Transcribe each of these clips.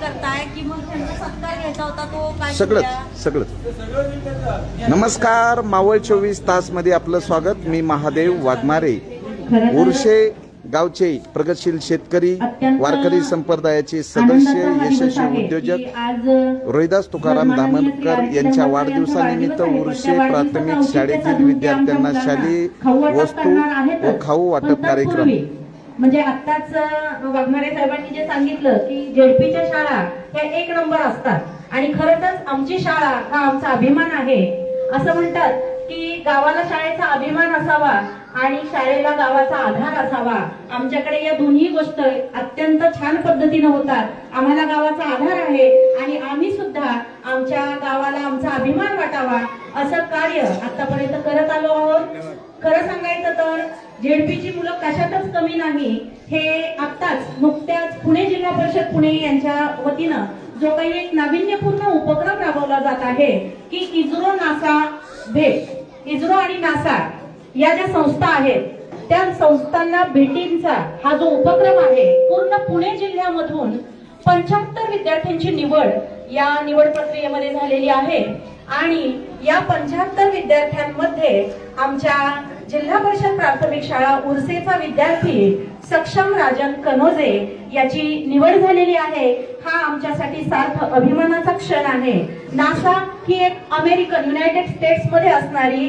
करताय की मग त्यांचा सत्कार घ्यायचा होता तो काय सगळंच? सगळंच नमस्कार मावळ चोवीस तासमध्ये आपलं स्वागत मी महादेव वाघमारे उर्शे गावचे प्रगतशील शेतकरी वारकरी संप्रदायाचे सदस्य यशस्वी उद्योजक रोहिदास तुकाराम धामणकर यांच्या यांचा वाढदिवसानिमित्त. उर्शे प्राथमिक शाळेतील विद्यार्थ्यांना शालेय खाऊ वाटप वस्तू. व खाऊ वाटप कार्यक्रम म्हणजे आत्ताच वाघमारे साहेबांनी जे सांगितलं की जेडपीच्या शाळा ह्या एक नंबर असतात. आणि खरंच आमची शाळा हा आमचा अभिमान आहे. असं म्हणतात की गावाला शाळेचा अभिमान असावा आणि शाळेला गावाचा आधार असावा. आमच्याकडे या दोन्ही गोष्ट अत्यंत छान पद्धतीनं होतात. आम्हाला गावाचा आधार आहे आणि आम्ही सुद्धा आमच्या गावाला आमचा अभिमान वाटावा असं कार्य आतापर्यंत करत आलो आहोत. खरं सांगायचं तर जेडपीची मुलं कशातच कमी नाही. हे आत्ताच नुकत्याच पुणे जिल्हा परिषद पुणे यांच्या वतीनं जो काही एक नाविन्यपूर्ण उपक्रम राबवला जात आहे की इस्रो नासा भेट इस्रो आणि नासा या ज्या संस्था आहेत त्या संस्थांना भेटींचा हा जो उपक्रम आहे पूर्ण पुणे जिल्ह्यामधून पंच्याहत्तर विद्यार्थ्यांची निवड या निवड प्रक्रियेमध्ये झालेली आहे. आणि या पंच्याहत्तर विद्यार्थ्यांमध्ये आमच्या जिल्हा परिषद प्राथमिक शाळा उर्सेचा विद्यार्थी सक्षम राजन कनोजे याची निवड झालेली आहे. हा आमच्यासाठी सार्थ अभिमानाचा क्षण आहे. नासा ही एक अमेरिकन युनायटेड स्टेट्समध्ये असणारी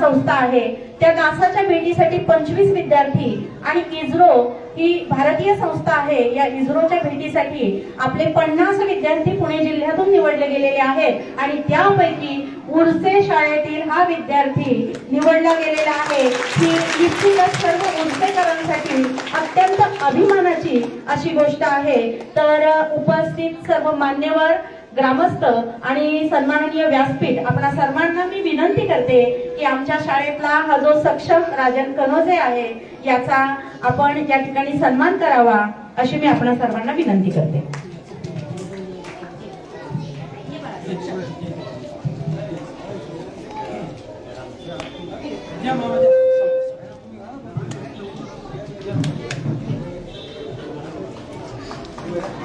संस्था आहे. त्या नासाच्या भेटीसाठी पंचवीस विद्यार्थी आणि इस्रो ही भारतीय संस्था आहे. या इस्रोच्या भेटीसाठी आपले पन्नास विद्यार्थी पुणे जिल्ह्यातून निवडले गेलेले आहेत. आणि त्यापैकी उर्से शाळेतील हा विद्यार्थी निवडला गेलेला आहे. ही निश्चितच सर्व उर्सेकरांसाठी अत्यंत अभिमानाची अशी गोष्ट आहे. तर उपस्थित सर्व मान्यवर ग्रामस्थ आणि सन्माननीय व्यासपीठ आपणा सर्वांना मी विनंती करते की आमच्या शाळेतला हा जो सक्षम राजन कनोजे आहे याचा आपण या ठिकाणी सन्मान करावा अशी मी आपणा सर्वांना विनंती करते.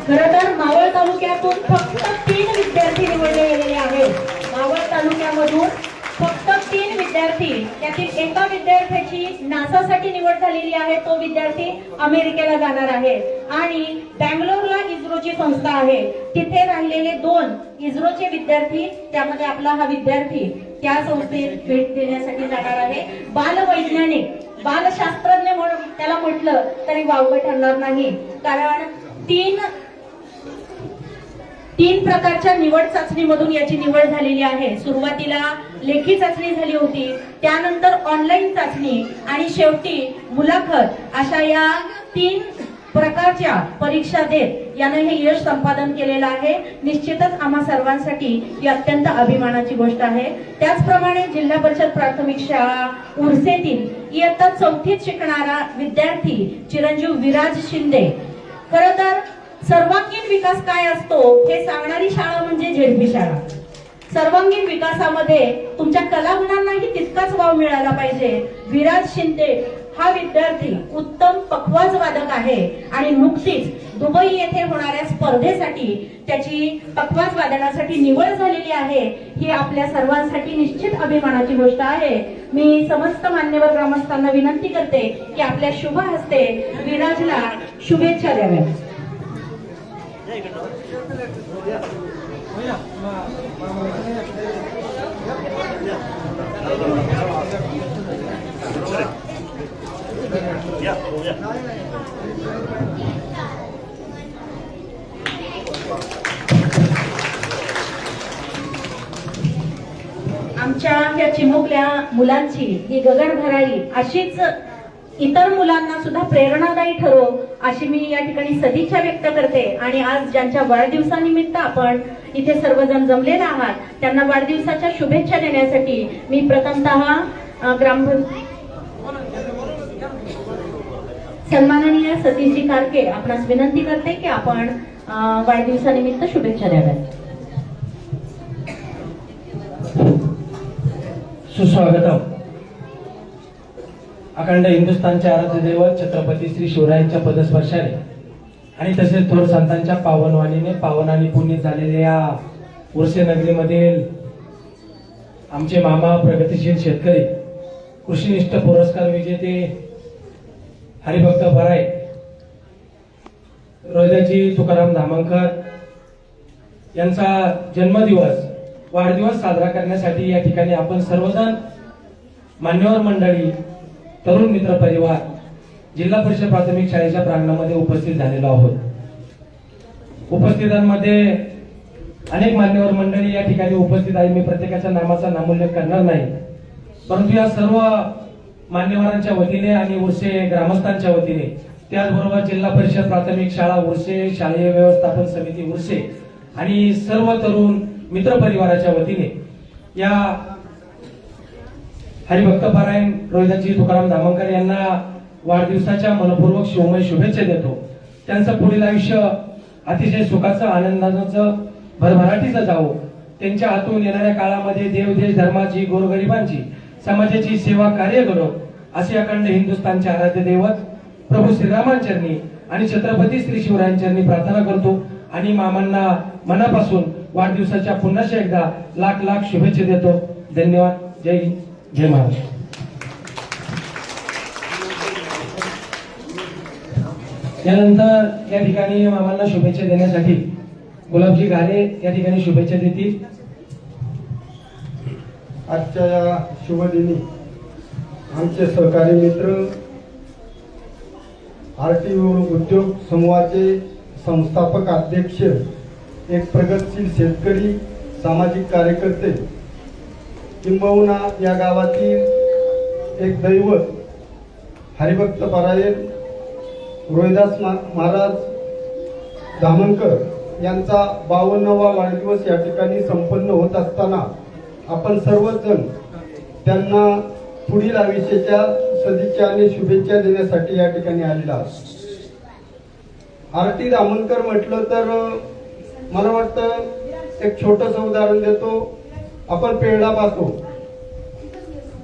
खरं तर मावळ तालुक्यातून फक्त तीन विद्यार्थी निवडले गेलेले आहेत. मावळ तालुक्यामधून फक्त तीन विद्यार्थी त्यातील एका विद्यार्थ्याची नासासाठी निवड झालेली आहे तो विद्यार्थी अमेरिकेला जाणार आहे. आणि बँगलोरला इस्रोची संस्था आहे. तिथे राहिलेले दोन इस्रोचे विद्यार्थी त्यामध्ये आपला हा विद्यार्थी त्या संस्थेत भेट देण्यासाठी जाणार आहे. बालवैज्ञानिक बालशास्त्रज्ञ म्हणून त्याला म्हटलं तरी वावगं ठरणार नाही. कारण तीन तीन प्रकारच्या निवड चाचणीमधून याची निवड झालेली आहे. सुरुवातीला लेखी चाचणी झाली होती त्यानंतर ऑनलाईन चाचणी आणि शेवटी मुलाखत अशा या तीन प्रकारच्या परीक्षा देत यानं हे यश संपादन केलेलं आहे. निश्चितच आम्हा सर्वांसाठी ही अत्यंत अभिमानाची गोष्ट आहे. त्याचप्रमाणे जिल्हा परिषद प्राथमिक शाळा उर्सेतील इयत्ता चौथीत शिकणारा विद्यार्थी चिरंजीव विराज शिंदे. खर तर सर्वांगीण विकास काय असतो हे सांगणारी शाळा म्हणजे झेडपी शाळा. सर्वांगीण विकासामध्ये तुमच्या कलागुणांनाही तितकाच वाव मिळाला पाहिजे. विराज शिंदे हा विद्यार्थी उत्तम पखवाज वादक आहे आणि नुकतीच दुबई येथे होणाऱ्या स्पर्धेसाठी त्याची पखवाज वादनासाठी निवड झालेली आहे ही आपल्या सर्वांसाठी निश्चित अभिमानाची गोष्ट आहे. मी समस्त मान्यवर ग्रामस्थांना विनंती करते की आपल्या शुभ हस्ते विराजला शुभेच्छा द्याव्यात. आमच्या या चिमुकल्या मुलांची ही गगनभराई अशीच इतर मुलांना सुद्धा प्रेरणादायी ठरो अशी मी या ठिकाणी सदिच्छा व्यक्त करते. आणि आज ज्यांच्या वाढदिवसानिमित्त आपण इथे सर्वजण जमलेला आहात त्यांना वाढदिवसाच्या शुभेच्छा देण्यासाठी मी प्रथमतः अ, ग्राम सन्माननीय सतीशजी कारके आपणास विनंती करते की आपण वाढदिवसानिमित्त शुभेच्छा द्याव्यात. सुस्वागतम. अखंड हिंदुस्थानचे आराध्य दैवत छत्रपती श्री शिवरायांच्या पदस्पर्शाने आणि तसेच थोर संतांच्या पावनवाणीने पावन आणि पुण्य झालेल्या या उर्से नगरीमधील आमचे मामा प्रगतीशील शेतकरी कृषीनिष्ठ पुरस्कार विजेते हरिभक्त भराय रोहिदाजी तुकाराम धामणकर यांचा जन्मदिवस वाढदिवस साजरा करण्यासाठी या ठिकाणी आपण सर्वजण मान्यवर मंडळी तरुण मित्र परिवार जिल्हा परिषद प्राथमिक शाळेच्या प्रांगणामध्ये उपस्थित झालेलो आहोत. उपस्थितांमध्ये अनेक मान्यवर मंडळी या ठिकाणी उपस्थित आहे मी प्रत्येकाच्या नामाचा नामोल्लेख करणार नाही. परंतु या सर्व मान्यवरांच्या वतीने आणि उर्से ग्रामस्थांच्या वतीने. त्याचबरोबर जिल्हा परिषद प्राथमिक शाळा उर्से शालेय व्यवस्थापन समिती उर्से आणि सर्व तरुण मित्र परिवाराच्या वतीने. या हरिभक्त पारायण रोहिदाजी तुकाराम धामणकर यांना वाढदिवसाच्या मनपूर्वक शिवमय शुभेच्छा देतो. त्यांचं पुढील आयुष्य अतिशय सुखाचं आनंदाचं भरभराटीचं जावो. त्यांच्या हातून येणाऱ्या काळामध्ये देव देश धर्माची गोरगरिबांची समाजाची सेवा कार्य करो. असे अखंड हिंदुस्थानचे आराध्य दैवत प्रभू श्रीरामांच्यांनी आणि छत्रपती श्री शिवरायांच्यांनी प्रार्थना करतो. आणि मामांना मनापासून वाढदिवसाच्या पुन्हा एकदा लाख लाख शुभेच्छा देतो. धन्यवाद. जय हिंद. जय महाराष्ट्र. यानंतर या ठिकाणी मामांना शुभेच्छा देण्यासाठी गुलाबजी घाले या ठिकाणी शुभेच्छा देतील. आजच्या या शुभदिनी आमचे सहकारी मित्र आर टी उद्योग समूहाचे संस्थापक अध्यक्ष एक प्रगतशील शेतकरी सामाजिक कार्यकर्ते किंबहुना या गावातील एक दैवत हरिभक्त परायण रोहिदास मा- महाराज धामणकर यांचा बावन्नवा वाढदिवस या ठिकाणी संपन्न होत असताना आपण सर्वजण त्यांना पुढील आयुष्याच्या सदिच्छा आणि शुभेच्छा देण्यासाठी या ठिकाणी आलेला आर टी दामनकर म्हटलं तर मला वाटतं एक छोटस उदाहरण देतो. आपण पेढा पाहतो.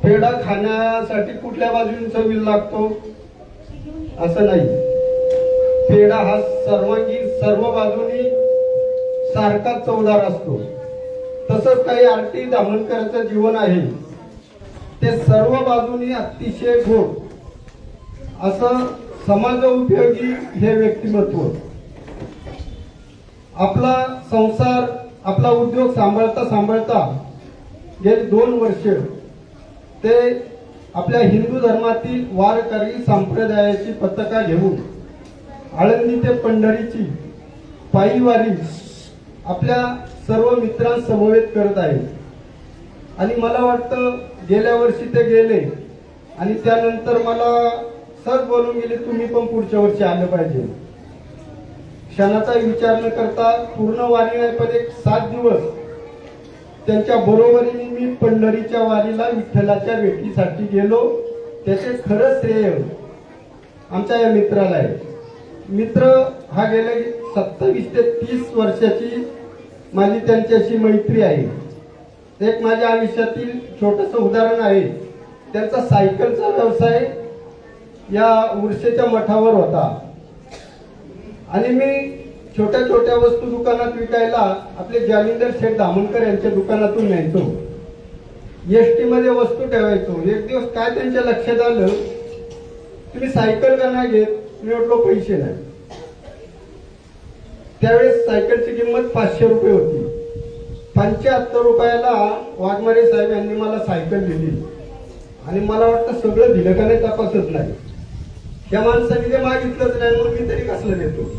पेढा खाण्यासाठी कुठल्या बाजूने चवील लागतो? असं नाही. पेढा हा सर्वांगी सर्व बाजूनी सारखाच चवदार असतो. तसंच काही आरती दामणकरांचं जीवन आहे. ते सर्व बाजूनी अतिशय गोड. असं समाज उपयोगी हे व्यक्तिमत्व. आपला संसार आपला उद्योग सांभाळता सांभाळता गेली दोन वर्ष ते आपल्या हिंदू धर्मातील वारकरी संप्रदायाची पताका घेऊन आळंदी ते पंढरीची पायी वारी आपल्या सर्व मित्रांसमवेत करत आहे आणि मला वाटतं गेल्या वर्षी ते गेले. आणि त्यानंतर मला सर बोलून गेले तुम्ही पण पुढच्या वर्षी आलं पाहिजे. क्षणाचा विचार न करता पूर्ण वारी पण एक सात दिवस त्यांच्या बरोबरीने मी पंढरीच्या वारीला विठ्ठलाच्या भेटीसाठी गेलो. त्याचे खरं श्रेय आमच्या या मित्राला आहे. मित्र हा गेले सत्तावीस ते तीस वर्षाची माझी त्यांच्याशी मैत्री आहे. एक माझ्या आयुष्यातील छोटस उदाहरण आहे. त्यांचा सायकलचा व्यवसाय या उर्सेच्या मठावर होता. आणि मी छोट्या छोट्या वस्तू दुकानात विकायला आपले जालिंदर शेठ दामणकर यांच्या दुकानातून न्यायचो. एसटी मध्ये वस्तू ठेवायचो. एक दिवस काय त्यांच्या लक्षात आलं? तुम्ही सायकल का नाही घेत? मी म्हटलो पैसे नाही. त्यावेळेस सायकलची किंमत पाचशे रुपये होती. पंच्याहत्तर रुपयाला वाघमारे साहेब यांनी मला सायकल दिली. आणि मला वाटतं सगळं दिलं का नाही तपासत नाही. त्या माणसाने ते मागितलंच नाही म्हणून मी तरी कसलं देतो?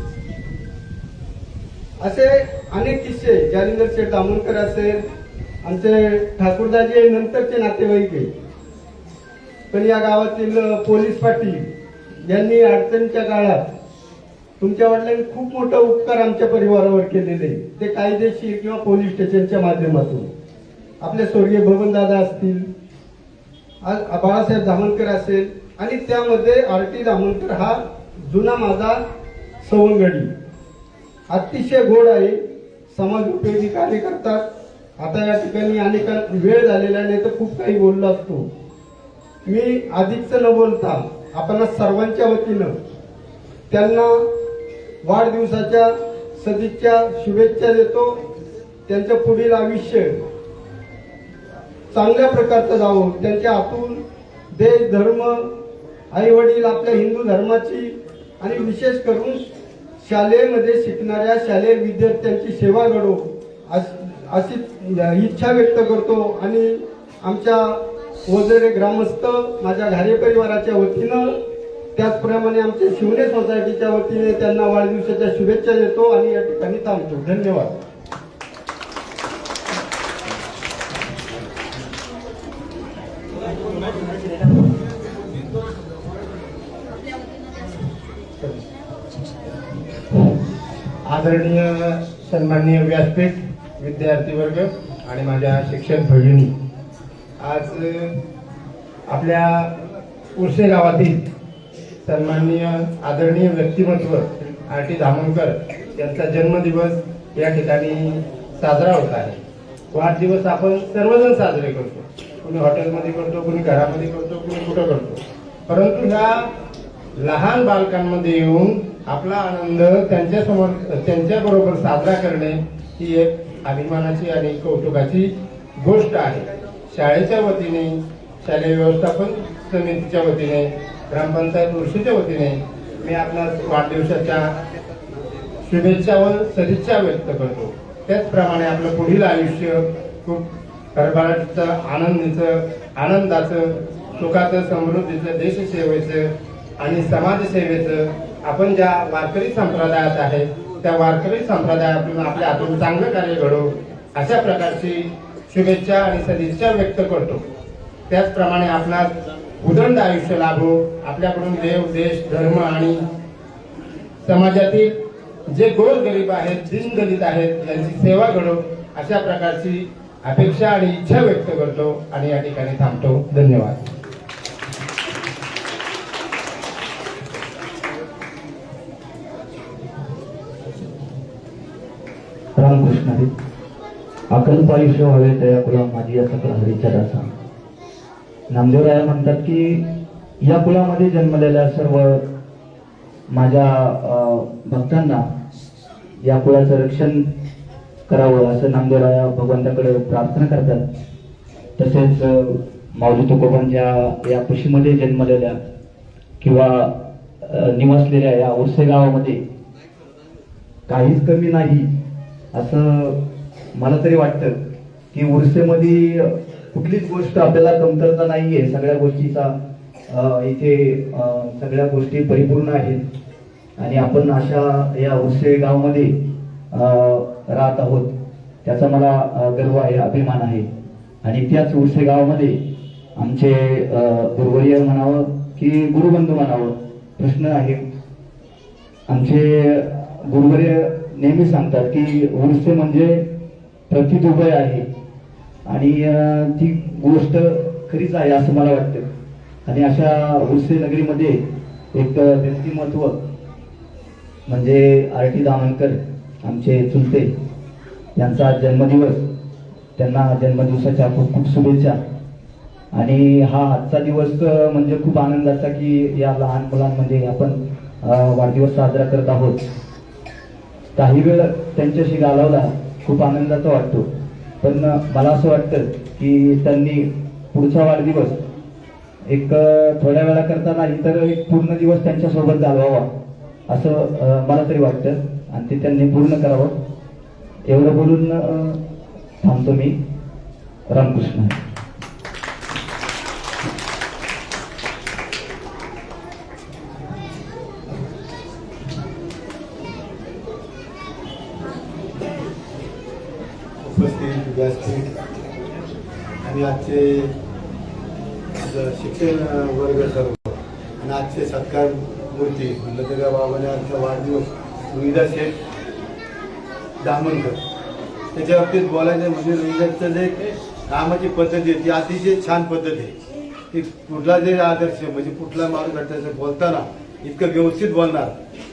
असे अनेक किस्से जालिंदर शेठ दामोणकर असेल आमचे ठाकूरदाजी नंतरचे नातेवाईक आहे पण या गावातील पोलीस पाटील यांनी अडचणीच्या काळात तुमच्या वडिलांनी खूप मोठा उपकार आमच्या परिवारावर केलेले ते कायदेशीर किंवा पोलीस स्टेशनच्या माध्यमातून. आपले स्वर्गीय भवनदादा असतील आज बाळासाहेब धामणकर असेल आणि त्यामध्ये आर टी धामणकर हा जुना माझा सवंगडी. अतिशय गोड आहे. समाज उपयोगी कार्य करतात. आता या ठिकाणी अनेका वेळ झालेला नाही तर खूप काही बोललो असतो. मी अधिकच न बोलता आपण सर्वांच्या वतीनं त्यांना वाढदिवसाच्या सदिच्छा शुभेच्छा देतो. त्यांचं पुढील आयुष्य चांगल्या प्रकारचं जावं. त्यांच्या आतून देश धर्म आई वडील आपल्या हिंदू धर्माची आणि विशेष करून शालेमध्ये शिकणाऱ्या शालेय विद्यार्थ्यांची सेवा घडो. अशी इच्छा व्यक्त करतो आणि आमच्या वगैरे ग्रामस्थ माझ्या घारे परिवाराच्या वतीनं त्याचप्रमाणे आमच्या शिवने सोसायटीच्या वतीने त्यांना वाढदिवसाच्या शुभेच्छा देतो आणि या ठिकाणी थांबतो. धन्यवाद. आदरणीय सन्माननीय व्यासपीठ विद्यार्थी वर्ग आणि माझ्या शिक्षक भगिनी. आज आपल्या उर्से गावातील सन्माननीय आदरणीय व्यक्तिमत्व आर टी धामणकर यांचा जन्मदिवस या ठिकाणी साजरा होत आहे. वाढदिवस आपण सर्वजण साजरे करतो. कुणी हॉटेलमध्ये करतो कुणी घरामध्ये करतो कुणी कुठं करतो. परंतु ह्या लहान बालकांमध्ये येऊन आपला आनंद त्यांच्यासमोर त्यांच्याबरोबर साजरा करणे ही एक अभिमानाची आणि कौतुकाची गोष्ट आहे. शाळेच्या वतीने शालेय व्यवस्थापन समितीच्या वतीने ग्रामपंचायत उर्शीच्या वतीने मी आपल्या वाढदिवसाच्या शुभेच्छा व सदिच्छा व्यक्त करतो. त्याचप्रमाणे आपलं पुढील आयुष्य खूप हरभराचं आनंदीचं आनंदाचं सुखाचं समृद्धीचं देशसेवेचं आणि समाजसेवेचं आपण ज्या वारकरी संप्रदायात आहे त्या वारकरी संप्रदायातून आपल्या हातून चांगलं कार्य घडवू अशा प्रकारची शुभेच्छा आणि सदिच्छा व्यक्त करतो. त्याचप्रमाणे आपणास उदंड आयुष्य लाभो आपल्याकडून देव देश धर्म आणि समाजातील जे गोरगरीब आहेत दिनदलित आहेत त्यांची सेवा घडो अशा प्रकारची अपेक्षा आणि इच्छा व्यक्त करतो आणि या ठिकाणी थांबतो. धन्यवाद. रामकृष्ण अकल्प आयुष्य व्हावे तया कुला माझी असं सकल हरीच्या दासा नामदेवराया म्हणतात की या कुलामध्ये जन्मलेल्या सर्व माझ्या भक्तांना या कुळाचं रक्षण करावं असं नामदेवराया भगवंताकडे प्रार्थना करतात. तसेच माऊली तुकोबांच्या या कुशीमध्ये जन्मलेल्या किंवा निवासलेल्या निवसलेल्या या उर्से गावामध्ये काहीच कमी नाही असं मला तरी वाटतं की उर्सेमध्ये कुठलीच गोष्ट आपल्याला कमतरता नाहीये. सगळ्या गोष्टीचा इथे सगळ्या गोष्टी परिपूर्ण आहेत. आणि आपण अशा या उर्से गावामध्ये राहत आहोत. त्याचा मला गर्व आहे अभिमान आहे. आणि त्याच उसळे गावामध्ये आमचे गुरुवर्य म्हणावं की गुरुबंधू म्हणावं प्रश्न आहे. आमचे गुरुवर्य नेहमी सांगतात की उर्स म्हणजे प्रतिदुबय आहे. आणि ती गोष्ट खरीच आहे असं मला वाटतं. आणि अशा उर्से नगरीमध्ये एक व्यक्तिमत्व म्हणजे आर टी दामनकर आमचे चुलते यांचा जन्मदिवस त्यांना जन्मदिवसाच्या खूप खूप शुभेच्छा. आणि हा आजचा दिवस म्हणजे खूप आनंदाचा की या लहान मुलांमध्ये आपण वाढदिवस साजरा करत आहोत. काही वेळ त्यांच्याशी घालवला खूप आनंदाचा वाटतो. पण मला असं वाटतं की त्यांनी पुढचा वाढदिवस एक थोड्या वेळाकरता नाही तर एक पूर्ण दिवस त्यांच्यासोबत घालवावा असं मला तरी वाटतं. आणि ते त्यांनी पूर्ण करावं. एवढं बोलून थांबतो मी. रामकृष्ण. विद्यार्थी आणि आजचे शिक्षण वर्ग सर्व आणि आजचे सत्कार मूर्ती म्हणलं तर बाबाने आमचा वाढदिवस रुईदा शेठ दामनकर त्याच्या बाबतीत बोलायचं म्हणजे रुईदाचं जे कामाची पद्धती आहे ती अतिशय छान पद्धत आहे. की कुठला जे आदर्श म्हणजे कुठला माणूस भेटायचं बोलताना इतकं व्यवस्थित बोलणार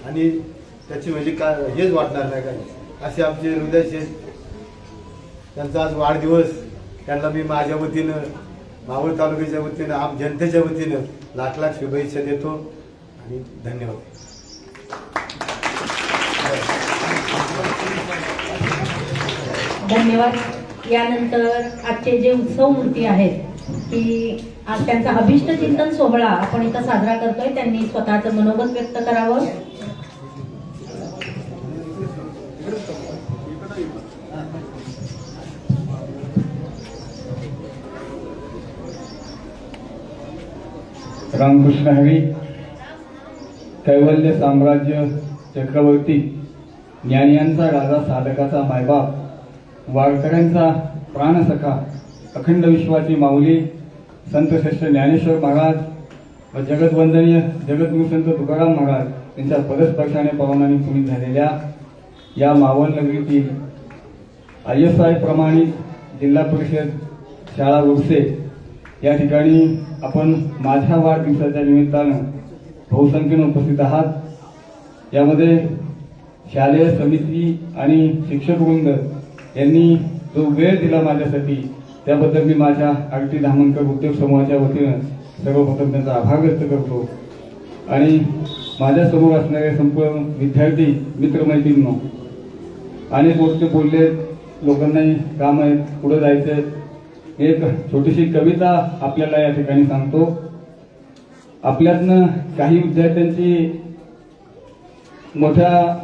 आणि त्याची म्हणजे काय हेच वाटणार नाही काही असे आमचे हृदय शेठ त्यांचा आज वाढदिवस. त्यांना मी माझ्या वतीनं मावळ तालुक्याच्या वतीनं आम जनतेच्या वतीनं लाख लाख शुभेच्छा देतो आणि धन्यवाद. धन्यवाद. यानंतर आजचे जे उत्सव मूर्ती आहेत की आज त्यांचा अभिष्ट चिंतन सोहळा आपण इथं साजरा करतोय. त्यांनी स्वतःचं मनोबल व्यक्त करावं. रामकृष्ण हरी कैवल्य साम्राज्य चक्रवर्ती ज्ञानियांचा राजा साधकाचा मायबाप वारकऱ्यांचा प्राणसखा अखंड विश्वाची माऊली संत श्रेष्ठ ज्ञानेश्वर महाराज व जगतवंदनीय जगद्गुरु संत तुकाराम महाराज यांच्या पदस्पर्शाने पावनाने पुनीत झालेल्या या मावळ नगरीतील आय एस आय प्रमाणित जिल्हा परिषद शाळा उर्से या ठिकाणी आपण माझ्या वाढदिवसाच्या निमित्तानं बहुसंख्येनं उपस्थित आहात. यामध्ये शालेय समिती आणि शिक्षक वृंद यांनी जो वेळ दिला माझ्यासाठी त्याबद्दल मी माझ्या आगटी धामणकर उद्योग समूहाच्या वतीनं सर्वप्रथम त्यांचा आभार व्यक्त करतो. आणि माझ्यासमोर असणारे संपूर्ण विद्यार्थी मित्रमैत्रींनो अनेक गोष्टी बोलले लोकांनाही काम आहेत पुढे आहे एक छोटीशी कविता आपल्याला या ठिकाणी सांगतो. आपल्यातनं काही विद्यार्थ्यांची मोठ्या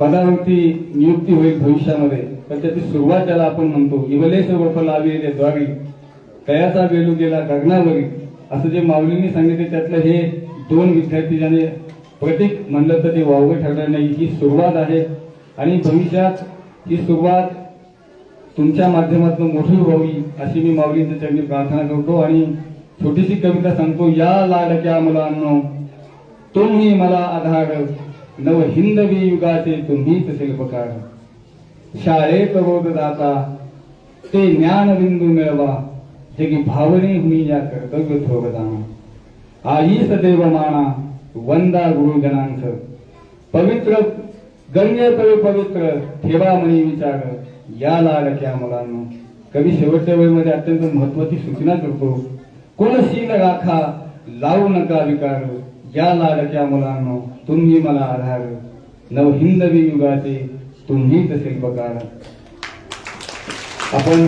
पदावरती नियुक्ती होईल भविष्यामध्ये. तर त्याची सुरुवात ज्याला आपण म्हणतो इवलेश वफ लाविले द्वारी तयाचा वेलू गेला गगनावरी. असं जे माऊलींनी सांगितले त्यातलं हे दोन विद्यार्थी ज्याने प्रतीक म्हणलं तर ते वावगं ठरणार नाही. ही सुरुवात आहे. आणि भविष्यात ही सुरुवात तुमच्या माध्यमातून मोठी व्हावी अशी मी माऊलींच्या चरणी प्रार्थना करतो आणि छोटीशी कविता सांगतो. या लाडक्या मुलांनो तुम्ही मला आधार. नव हिंदवी युगाचे तुम्हीच शिल्पकार. शाळेत रोग जाता ते ज्ञानबिंदू मिळवा. जगी भावने हुनी या कर्तव्य थोर जाणा आई सदैव माना वंदा गुरुजनांच. पवित्र गण्य पवित्र ठेवा मनी विचार या लाडक्या मुलांनो. कवी शेवटच्या वेळेमध्ये अत्यंत महत्वाची सूचना करतो कोण शील राखा लावू नका विकार. या लाडक्या मुलांनो तुम्ही मला आधार. नव हिंदवी युगाचे तुम्हीच शिल्पकार आपण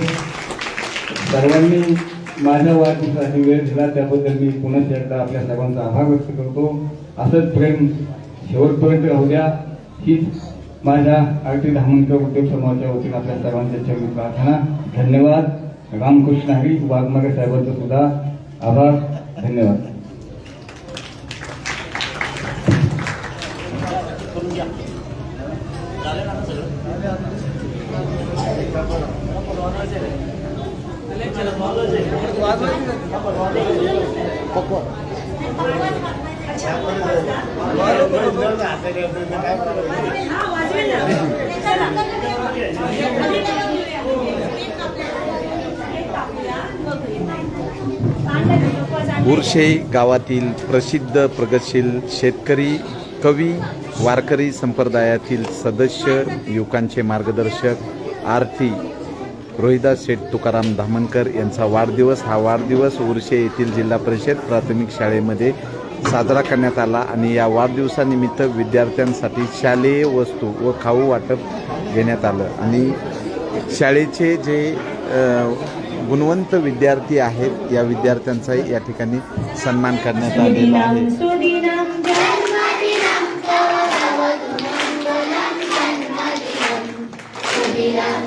सर्वांनी माझ्या वाढदिवसाची वेळ दिला त्याबद्दल मी पुन्हा एकदा आपल्या सर्वांचा आभार व्यक्त करतो. असंच प्रेम शेवटपर्यंत राहू द्या. हीच माझ्या आर टी धामणकर उद्योग समूहाच्या वतीने आपल्या सर्वांच्या चरणी प्रार्थना. धन्यवाद. रामकृष्ण हरी वाघमारे साहेबांचं सुद्धा आभार. धन्यवाद. बुरशेई गावातील प्रसिद्ध प्रगतशील शेतकरी कवी वारकरी संप्रदायातील सदस्य युवकांचे मार्गदर्शक आरती रोहिदास शेठ तुकाराम धामणकर यांचा वाढदिवस. हा वाढदिवस उर्शे येथील जिल्हा परिषद प्राथमिक शाळेमध्ये साजरा करण्यात आला आणि या वाढदिवसानिमित्त विद्यार्थ्यांसाठी शालेय वस्तू व खाऊ वाटप घेण्यात आलं आणि शाळेचे जे गुणवंत विद्यार्थी आहेत या विद्यार्थ्यांचाही या ठिकाणी सन्मान करण्यात आलेला आहे Yeah.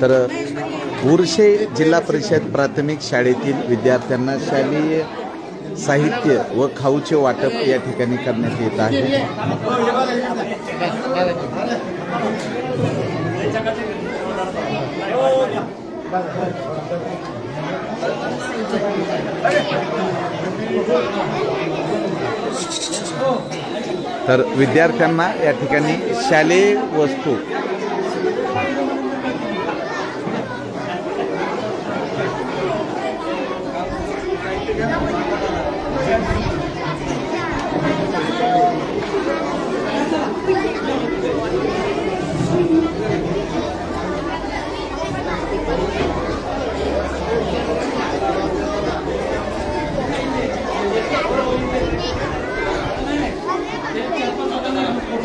तर उर्शे जिल्हा परिषद प्राथमिक शाळेतील विद्यार्थ्यांना शालेय साहित्य व खाऊचे वाटप या कर तर विद्यार्थ्यांना या ठिकाणी शालेय वस्तू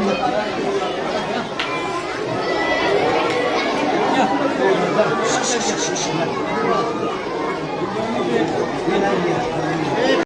いい感じや。